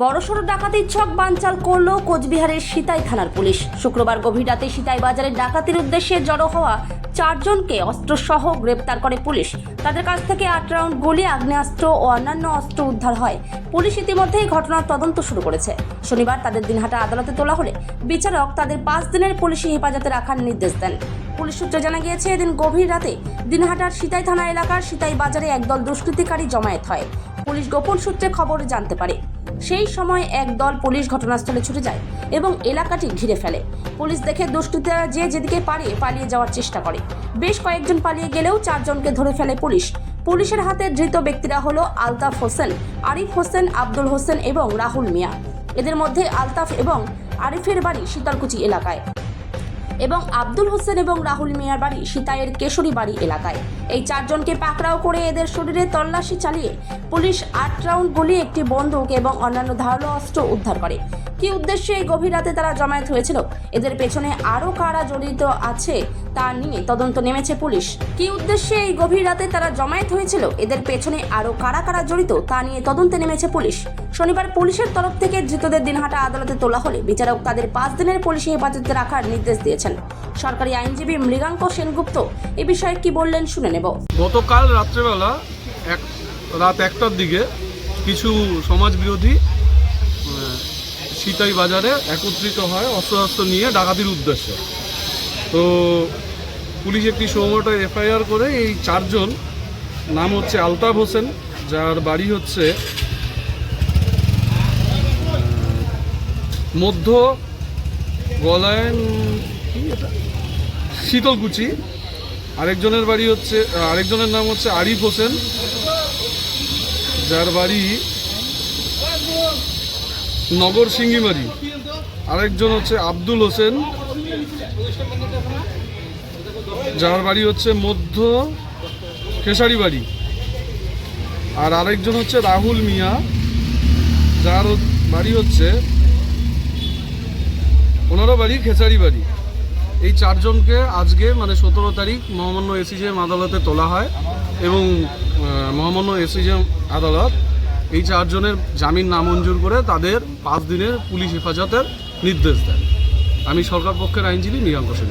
বড়সড় ডাকাতির ছক বানচাল করল কোচবিহারের সিতাই থানার পুলিশ। শুক্রবার গভীর রাতে সিতাই বাজারে ডাকাতির উদ্দেশ্যে জড়ো হওয়া চারজনকে অস্ত্রসহ গ্রেপ্তার করে পুলিশ। তাদের কাছ থেকে আট রাউন্ড গুলি, আগ্নেয়াস্ত্র ও অন্যান্য অস্ত্র উদ্ধার হয়। পুলিশ ইতিমধ্যেই ঘটনার তদন্ত শুরু করেছে। শনিবার তাদের দিনহাটা আদালতে তোলা হলে বিচারক তাদের পাঁচ দিনের পুলিশি হেফাজতে রাখার নির্দেশ দেন। পুলিশ সূত্রে জানা গিয়েছে, এদিন গভীর রাতে দিনহাটার সিতাই থানা এলাকার সিতাই বাজারে একদল দুষ্কৃতিকারী জমায়েত হয়। পুলিশ গোপন সূত্রে খবর জানতে পারে। সেই সময় এক দল পুলিশ ঘটনাস্থলে ছুটে যায় এবং এলাকাটি ঘিরে ফেলে। পুলিশ দেখে দুষ্কৃতীরা যে যেদিকে পারে পালিয়ে যাওয়ার চেষ্টা করে। বেশ কয়েকজন পালিয়ে গেলেও চারজনকে ধরে ফেলে পুলিশ। পুলিশের হাতে ধৃত ব্যক্তিরা হলো আলতাফ হোসেন, আরিফ হোসেন, আব্দুল হোসেন এবং রাহুল মিয়া। এদের মধ্যে আলতাফ এবং আরিফের বাড়ি শীতলকুচি এলাকায়। এবং আব্দুল হোসেন এবং রাহুল মিয়ার বাড়ি সীতায়ের কেশরী বাড়ি এলাকায়। এই চারজনকে পাকড়াও করে এদের শরীরে তল্লাশি চালিয়ে পুলিশ আট রাউন্ড গুলি, একটি বন্দুক এবং অন্যান্য ধারালো অস্ত্র উদ্ধার করে। কি উদ্দেশ্যে এই গভীর রাতে তারা জমায়েত হয়েছিল? এদের পেছনে আরও কারা জড়িত আছে তা নিয়ে তদন্ত নেমেছে পুলিশ। কি উদ্দেশ্যে এই গভীর রাতে তারা জমায়েত হয়েছিল? এদের পেছনে আরও কারা কারা জড়িত তা নিয়ে তদন্তে নেমেছে পুলিশ। শনিবার পুলিশের তরফ থেকে ধৃতদের দিনহাটা আদালতে তোলা হলে বিচারক তাদের পাঁচ দিনের পুলিশি হেফাজতে রাখার নির্দেশ দিয়েছেন। সরকারি আইনজীবী মৃগাঙ্ক সেনগুপ্ত এ বিষয়ে কি বললেন শুনে নেব। গতকাল রাত্রেবেলা এক রাত একটার দিকে কিছু সমাজবিরোধী আহ, সিতাই বাজারে একত্রিত হয় অস্ত্র নিয়ে ডাকাতির উদ্দেশ্যে। তো পুলিশ একটি সৌমটো এফআইআর করে এই চারজন, নাম হচ্ছে আলতাফ হোসেন, যার বাড়ি হচ্ছে মধ্য গলায়ন শীতলকুচি। আরেকজনের বাড়ি হচ্ছে আরেকজনের নাম হচ্ছে আরিফ হোসেন, যার বাড়ি নগর সিঙ্গিমারি। আরেকজন হচ্ছে আব্দুল হোসেন। যার বাড়ি হচ্ছে মধ্য খেসারি বাড়ি আর আরেকজন হচ্ছে রাহুল মিয়া। যার বাড়ি হচ্ছে ওনারও বাড়ি খেসারি বাড়ি এই চারজনকে আজকে মানে সতেরো তারিখ, মহামান্য এসিজেএম আদালতে তোলা হয় এবং মহামান্য এসিজেএম আদালত এই চারজনের জামিন নামঞ্জুর করে তাদের পাঁচ দিনের পুলিশ হেফাজতের নির্দেশ দেন আমি সরকার পক্ষের আইনজীবী মিয়াঙ্ক সেন।